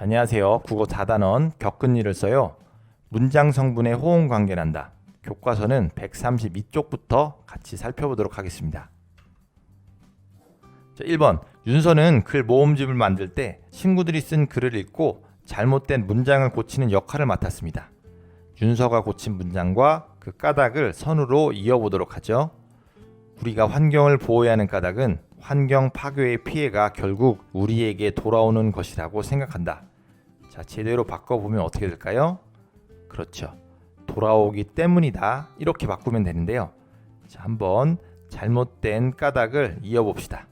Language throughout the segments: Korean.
자, 안녕하세요. 국어 4단원 겪은 일을 써요. 문장 성분의 호응 관계란다. 교과서는 132쪽부터 같이 살펴보도록 하겠습니다. 자, 1번. 윤서는 글 모음집을 만들 때 친구들이 쓴 글을 읽고 잘못된 문장을 고치는 역할을 맡았습니다. 윤서가 고친 문장과 그 까닭을 선으로 이어보도록 하죠. 우리가 환경을 보호해야 하는 까닭은 환경 파괴의 피해가 결국 우리에게 돌아오는 것이라고 생각한다. 자, 제대로 바꿔보면 어떻게 될까요? 그렇죠. 돌아오기 때문이다. 이렇게 바꾸면 되는데요. 자, 한번 잘못된 까닭을 이어봅시다.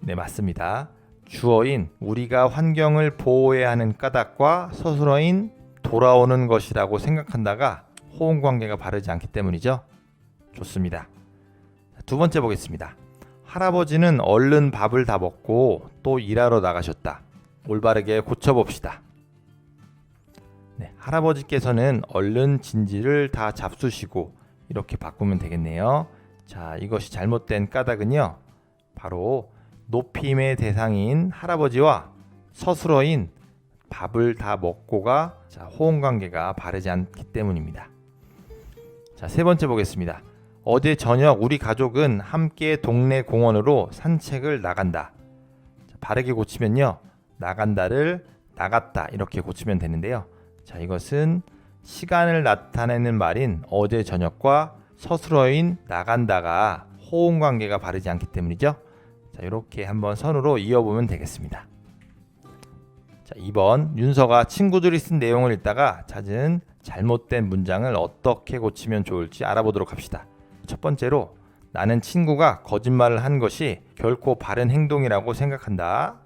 네, 맞습니다. 주어인 우리가 환경을 보호해야 하는 까닭과 서술어인 돌아오는 것이라고 생각한다가 호응 관계가 바르지 않기 때문이죠. 좋습니다. 두 번째 보겠습니다. 할아버지는 얼른 밥을 다 먹고 또 일하러 나가셨다. 올바르게 고쳐봅시다. 네, 할아버지께서는 얼른 진지를 다 잡수시고 이렇게 바꾸면 되겠네요. 자, 이것이 잘못된 까닭은요. 바로 높임의 대상인 할아버지와 서술어인 밥을 다 먹고가 자, 호응 관계가 바르지 않기 때문입니다. 자, 세 번째 보겠습니다. 어제 저녁 우리 가족은 함께 동네 공원으로 산책을 나간다. 자, 바르게 고치면요. 나간다를 나갔다 이렇게 고치면 되는데요. 자, 이것은 시간을 나타내는 말인 어제 저녁과 서술어인 나간다가 호응 관계가 바르지 않기 때문이죠. 자, 이렇게 한번 선으로 이어보면 되겠습니다. 자, 2번 윤서가 친구들이 쓴 내용을 읽다가 찾은 잘못된 문장을 어떻게 고치면 좋을지 알아보도록 합시다. 첫 번째로 나는 친구가 거짓말을 한 것이 결코 바른 행동이라고 생각한다.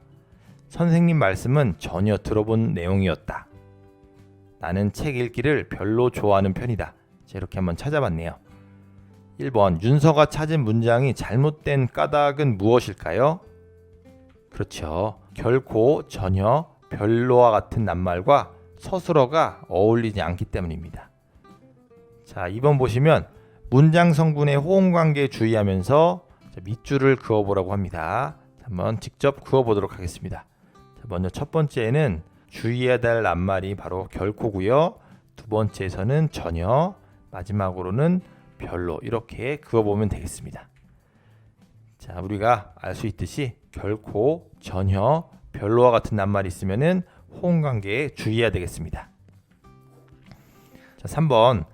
선생님 말씀은 전혀 들어본 내용이었다. 나는 책 읽기를 별로 좋아하는 편이다. 자, 이렇게 한번 찾아봤네요. 1번 윤서가 찾은 문장이 잘못된 까닭은 무엇일까요? 그렇죠. 결코 전혀 별로와 같은 낱말과 서술어가 어울리지 않기 때문입니다. 자, 2번 보시면 문장 성분의 호응 관계에 주의하면서 자, 밑줄을 그어 보라고 합니다. 한번 직접 그어 보도록 하겠습니다. 자, 먼저 첫 번째는 주의해야 될 낱말이 바로 결코고요. 두 번째에서는 전혀, 마지막으로는 별로 이렇게 그어 보면 되겠습니다. 자, 우리가 알 수 있듯이 결코, 전혀, 별로와 같은 낱말이 있으면은 호응 관계에 주의해야 되겠습니다. 자, 3번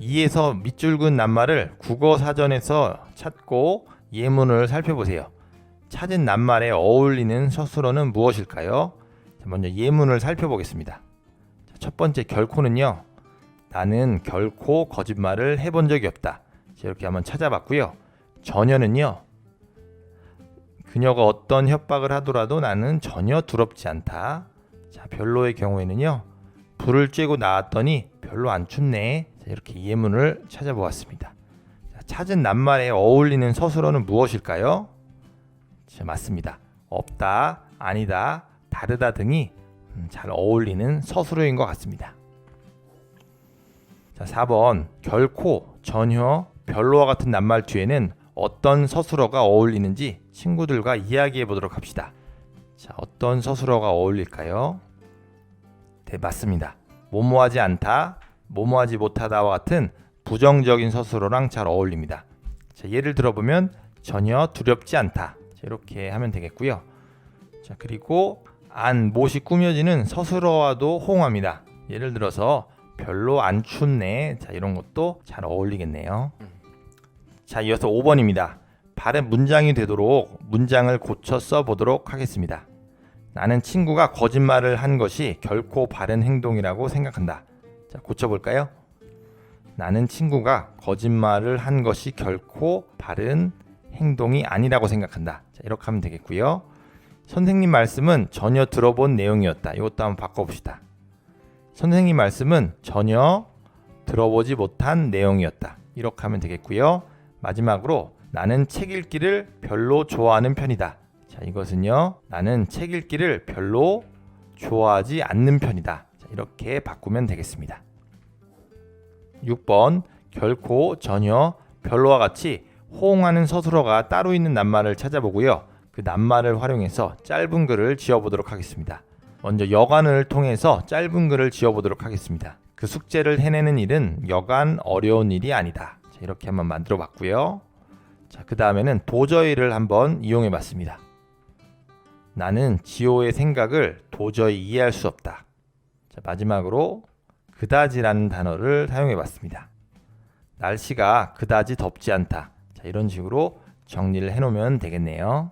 2에서 밑줄 긋 낱말을 국어 사전에서 찾고 예문을 살펴보세요. 찾은 낱말에 어울리는 서술어는 무엇일까요? 자, 먼저 예문을 살펴보겠습니다. 자, 첫 번째 결코는요. 나는 결코 거짓말을 해본 적이 없다. 자, 이렇게 한번 찾아봤고요. 전혀는요. 그녀가 어떤 협박을 하더라도 나는 전혀 두렵지 않다. 자, 별로의 경우에는요. 불을 쬐고 나왔더니 별로 안 춥네. 자, 이렇게 예문을 찾아보았습니다. 자, 찾은 낱말에 어울리는 서술어는 무엇일까요? 자, 맞습니다. 없다, 아니다, 다르다 등이 음, 잘 어울리는 서술어인 것 같습니다. 자, 4번 결코, 전혀, 별로와 같은 낱말 뒤에는 어떤 서술어가 어울리는지 친구들과 이야기해 보도록 합시다. 자, 어떤 서술어가 어울릴까요? 네, 맞습니다. 모모하지 않다, 모모하지 못하다와 같은 부정적인 서술어랑 잘 어울립니다. 자, 예를 들어보면 전혀 두렵지 않다. 자, 이렇게 하면 되겠고요. 자, 그리고 안, 못이 꾸며지는 서술어와도 호응합니다. 예를 들어서 별로 안 춥네. 자, 이런 것도 잘 어울리겠네요. 자, 이어서 5번입니다. 바른 문장이 되도록 문장을 고쳐 써 보도록 하겠습니다. 나는 친구가 거짓말을 한 것이 결코 바른 행동이라고 생각한다. 자, 고쳐 볼까요? 나는 친구가 거짓말을 한 것이 결코 바른 행동이 아니라고 생각한다. 자, 이렇게 하면 되겠고요. 선생님 말씀은 전혀 들어본 내용이었다. 이것도 한번 바꿔봅시다. 선생님 말씀은 전혀 들어보지 못한 내용이었다. 이렇게 하면 되겠고요. 마지막으로 나는 책 읽기를 별로 좋아하는 편이다. 자, 이것은요. 나는 책 읽기를 별로 좋아하지 않는 편이다. 자, 이렇게 바꾸면 되겠습니다. 6번 결코 전혀 별로와 같이 호응하는 서술어가 따로 있는 낱말을 찾아보고요. 그 낱말을 활용해서 짧은 글을 지어 보도록 하겠습니다. 먼저 여간을 통해서 짧은 글을 지어보도록 하겠습니다. 그 숙제를 해내는 일은 여간 어려운 일이 아니다. 자, 이렇게 한번 만들어 봤고요. 자, 그 다음에는 도저히를 한번 이용해 봤습니다. 나는 지호의 생각을 도저히 이해할 수 없다. 자, 마지막으로 그다지라는 단어를 사용해 봤습니다. 날씨가 그다지 덥지 않다. 자, 이런 식으로 정리를 해 놓으면 되겠네요.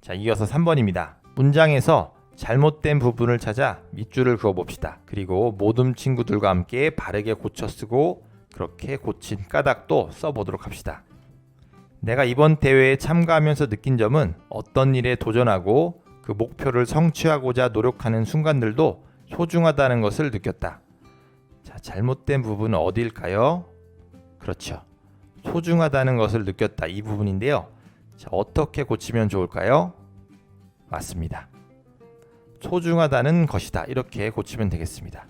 자, 이어서 3번입니다. 문장에서 잘못된 부분을 찾아 밑줄을 그어 봅시다. 그리고 모든 친구들과 함께 바르게 고쳐 쓰고 그렇게 고친 까닭도 써 보도록 합시다. 내가 이번 대회에 참가하면서 느낀 점은 어떤 일에 도전하고 그 목표를 성취하고자 노력하는 순간들도 소중하다는 것을 느꼈다. 자, 잘못된 부분은 어디일까요? 그렇죠. 소중하다는 것을 느꼈다. 이 부분인데요. 자, 어떻게 고치면 좋을까요? 맞습니다. 소중하다는 것이다. 이렇게 고치면 되겠습니다.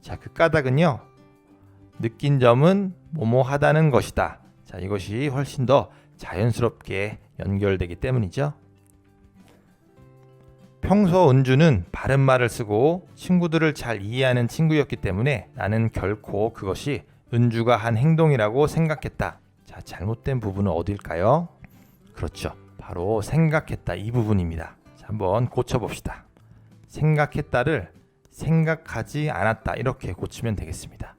자, 그 까닭은요. 느낀 점은 뭐뭐하다는 것이다. 자, 이것이 훨씬 더 자연스럽게 연결되기 때문이죠. 평소 은주는 바른 말을 쓰고 친구들을 잘 이해하는 친구였기 때문에 나는 결코 그것이 은주가 한 행동이라고 생각했다. 자, 잘못된 부분은 어딜까요? 그렇죠. 바로 생각했다 이 부분입니다. 자, 한번 고쳐 봅시다. 생각했다를 생각하지 않았다 이렇게 고치면 되겠습니다.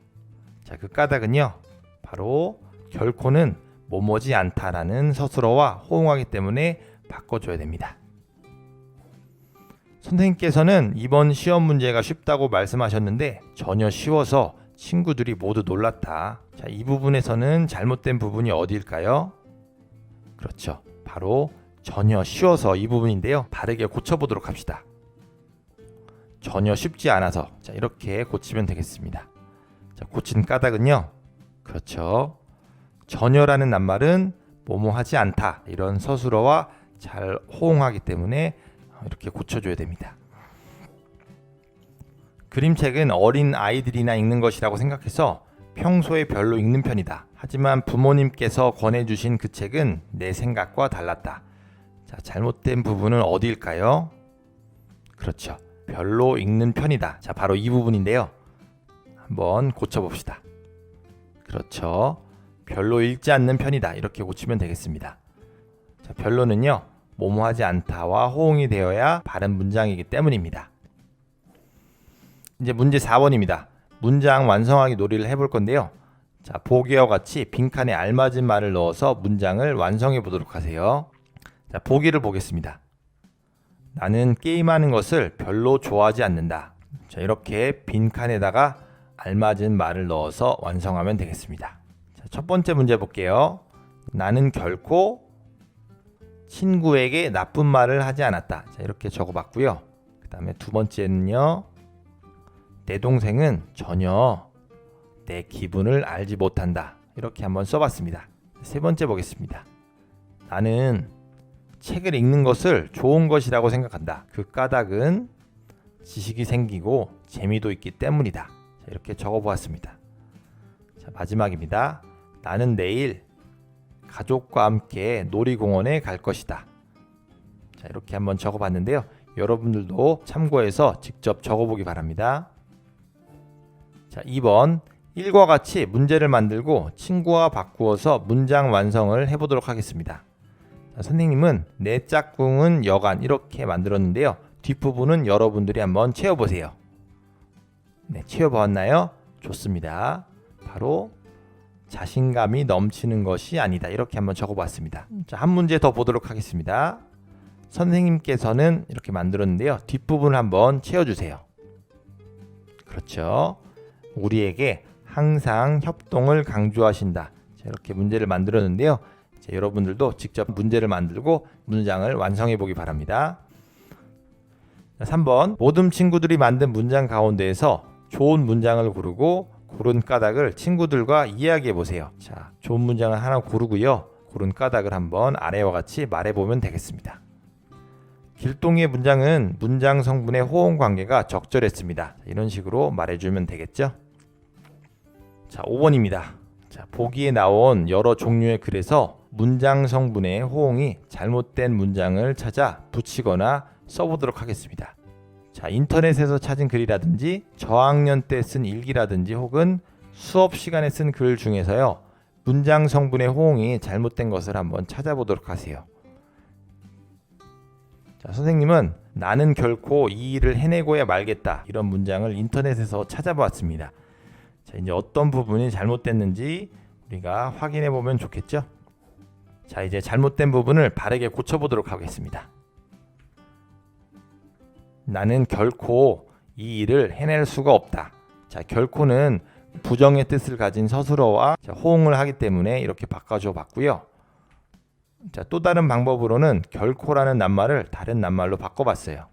자, 그 까닭은요. 바로 결코는 뭐뭐지 않다라는 서술어와 호응하기 때문에 바꿔줘야 됩니다. 선생님께서는 이번 시험 문제가 쉽다고 말씀하셨는데 전혀 쉬워서 친구들이 모두 놀랐다. 자, 이 부분에서는 잘못된 부분이 어디일까요? 그렇죠. 바로 전혀 쉬워서 이 부분인데요. 바르게 고쳐보도록 합시다. 전혀 쉽지 않아서 자, 이렇게 고치면 되겠습니다. 자, 고친 까닭은요. 그렇죠. 전혀라는 낱말은 뭐뭐 하지 않다 이런 서술어와 잘 호응하기 때문에 이렇게 고쳐줘야 됩니다. 그림책은 어린 아이들이나 읽는 것이라고 생각해서 평소에 별로 읽는 편이다. 하지만 부모님께서 권해주신 그 책은 내 생각과 달랐다. 자, 잘못된 부분은 어디일까요? 그렇죠. 별로 읽는 편이다. 자, 바로 이 부분인데요. 한번 고쳐봅시다. 그렇죠. 별로 읽지 않는 편이다. 이렇게 고치면 되겠습니다. 자, 별로는요. 뭐뭐하지 않다와 호응이 되어야 바른 문장이기 때문입니다. 이제 문제 4번입니다. 문장 완성하기 놀이를 해볼 건데요. 자, 보기와 같이 빈칸에 알맞은 말을 넣어서 문장을 완성해 보도록 하세요. 자, 보기를 보겠습니다. 나는 게임하는 것을 별로 좋아하지 않는다. 자, 이렇게 빈칸에다가 알맞은 말을 넣어서 완성하면 되겠습니다. 자, 첫 번째 문제 볼게요. 나는 결코 친구에게 나쁜 말을 하지 않았다. 자, 이렇게 적어봤고요. 그 다음에 두 번째는요. 내 동생은 전혀 내 기분을 알지 못한다. 이렇게 한번 써봤습니다. 세 번째 보겠습니다. 나는 책을 읽는 것을 좋은 것이라고 생각한다. 그 까닭은 지식이 생기고 재미도 있기 때문이다. 자, 이렇게 적어보았습니다. 자, 마지막입니다. 나는 내일 가족과 함께 놀이공원에 갈 것이다. 자, 이렇게 한번 적어봤는데요. 여러분들도 참고해서 직접 적어보기 바랍니다. 자, 2번 1과 같이 문제를 만들고 친구와 바꾸어서 문장 완성을 해보도록 하겠습니다. 자, 선생님은 내 짝꿍은 여간 이렇게 만들었는데요. 뒷부분은 여러분들이 한번 채워보세요. 네, 채워보았나요? 좋습니다. 바로 자신감이 넘치는 것이 아니다. 이렇게 한번 적어봤습니다. 자, 한 문제 더 보도록 하겠습니다. 선생님께서는 이렇게 만들었는데요. 뒷부분을 한번 채워주세요. 그렇죠. 우리에게 항상 협동을 강조하신다. 자, 이렇게 문제를 만들었는데요. 자, 여러분들도 직접 문제를 만들고 문장을 완성해 보기 바랍니다. 자, 3번 모든 친구들이 만든 문장 가운데에서 좋은 문장을 고르고 고른 까닭을 친구들과 이야기해 보세요. 자, 좋은 문장을 하나 고르고요. 고른 까닭을 한번 아래와 같이 말해 보면 되겠습니다. 길동의 문장은 문장 성분의 호응 관계가 적절했습니다. 이런 식으로 말해 주면 되겠죠. 자, 5번입니다. 자, 보기에 나온 여러 종류의 글에서 문장 성분의 호응이 잘못된 문장을 찾아 붙이거나 써보도록 하겠습니다. 자, 인터넷에서 찾은 글이라든지 저학년 때 쓴 일기라든지 혹은 수업 시간에 쓴 글 중에서요. 문장 성분의 호응이 잘못된 것을 한번 찾아보도록 하세요. 자, 선생님은 나는 결코 이 일을 해내고야 말겠다. 이런 문장을 인터넷에서 찾아봤습니다. 자, 이제 어떤 부분이 잘못됐는지 우리가 확인해 보면 좋겠죠? 자, 이제 잘못된 부분을 바르게 고쳐 보도록 하겠습니다. 나는 결코 이 일을 해낼 수가 없다. 자, 결코는 부정의 뜻을 가진 서술어와 자, 호응을 하기 때문에 이렇게 바꿔줘 봤고요. 자, 또 다른 방법으로는 결코라는 낱말을 다른 낱말로 바꿔봤어요.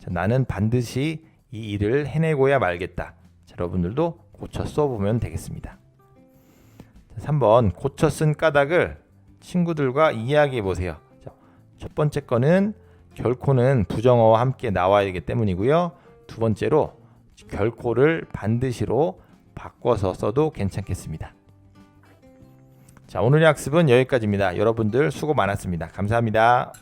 자, 나는 반드시 이 일을 해내고야 말겠다. 자, 여러분들도 고쳐 써보면 되겠습니다. 자, 3번 고쳐 쓴 까닭을 친구들과 이야기해 보세요. 자, 첫 번째 거는 결코는 부정어와 함께 나와야 하기 때문이고요. 두 번째로 결코를 반드시로 바꿔서 써도 괜찮겠습니다. 자, 오늘의 학습은 여기까지입니다. 여러분들 수고 많았습니다. 감사합니다.